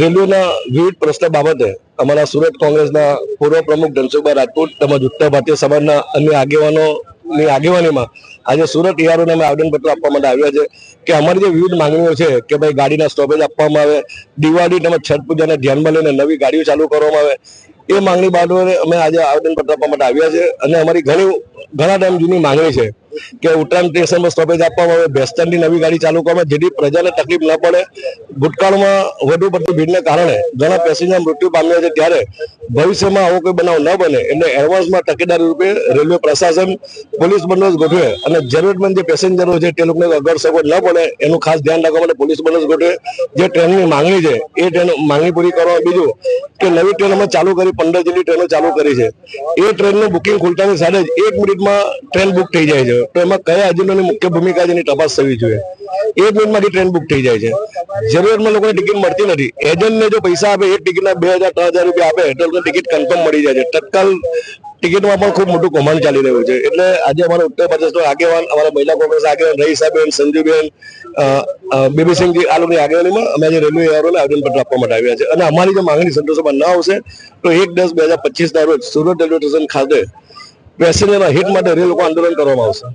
રેલવેના વિવિધ પ્રશ્ન બાબતે અમારા સુરત કોંગ્રેસના પૂર્વ પ્રમુખ ધનસુખભાઈ રાજપૂત તેમજ ઉત્તર ભારતીય સમાજના અન્ય આગેવાનોની આગેવાનીમાં આજે સુરત ઈઆરઓને અમે આવેદનપત્ર આપવા માટે આવ્યા છે કે અમારી જે વિવિધ માંગણીઓ છે કે ભાઈ ગાડીના સ્ટોપેજ આપવામાં આવે, દિવાળી તેમજ છઠ પૂજાને ધ્યાનમાં લઈને નવી ગાડીઓ ચાલુ કરવામાં આવે, એ માંગણી બાબતે અમે આજે આવેદનપત્ર આપવા માટે આવ્યા છે અને અમારી ઘણી, ઘણા ટાઈમ જૂની માંગણી છે. કે ઉત્તરાયણ સ્ટેશનમાં સ્ટોપેજ આપવામાં આવે. ભેસ્તરની નવી ગાડી ચાલુ કરવામાં જેથી પ્રજાને તકલીફ ન પડે. ભૂતકાળમાં વધુ પડતી ભીડને કારણે ઘણા પેસેન્જર મૃત્યુ પામ્યા છે ત્યારે ભવિષ્યમાં આવો કોઈ બનાવ ન બને એટલે એડવાન્સમાં તકેદારી રૂપે રેલવે પ્રશાસન, પોલીસ બંદોબસ્ત ગોઠવે અને જરૂરતમંદ જે પેસેન્જરો છે તે લોકોને અગર સગવડ ન પડે એનું ખાસ ધ્યાન રાખવા માટે પોલીસ બંદોબસ્ત ગોઠવે. જે ટ્રેનની માંગણી છે, એ ટ્રેન માંગણી પૂરી કરવા બીજું કે નવી ટ્રેન અમે ચાલુ કરી, પંદર જેટલી ટ્રેનો ચાલુ કરી છે. એ ટ્રેનનું બુકિંગ ખુલતાની સાથે જ એક મિનિટમાં ટ્રેન બુક થઈ જાય છે. તો એમાં કયા એજન્ટોની મુખ્ય ભૂમિકા છે તપાસ થવી જોઈએ. એક મિનિટમાંથી ટ્રેન બુક થઈ જાય છે. જરૂરિયાતમાં લોકોને ટિકિટ મળતી નથી. એજન્ટને જો પૈસા આપે એક ટિકિટના બે હજાર ત્રણ હજાર રૂપિયા આપે તો ટિકિટ કન્ફર્મ મળી જાય છે. તત્કાલ ટિકિટમાં પણ ખૂબ મોટું કૌભાંડ ચાલી રહ્યું છે. એટલે આજે અમારા ઉત્તર પ્રદેશનો આગેવાન અમારા મહિલા કોંગ્રેસ આગેવાન રહીસાબેન સંજુબેન અ, અ, બેબીસિંહજી આ લોકોની આગેવાનીમાં અમે આજે રેલવે વ્યવહારોને આવેદનપત્ર આપવા માટે આવ્યા છે. અને અમારી જો માંગણી સંતોષમાં ન આવશે તો એક દસ બે હજાર પચીસના રોજ સુરત રેલવે સ્ટેશન ખાતે પેસેન્જરના હિત માટે રેલ લોકો આંદોલન કરવામાં આવશે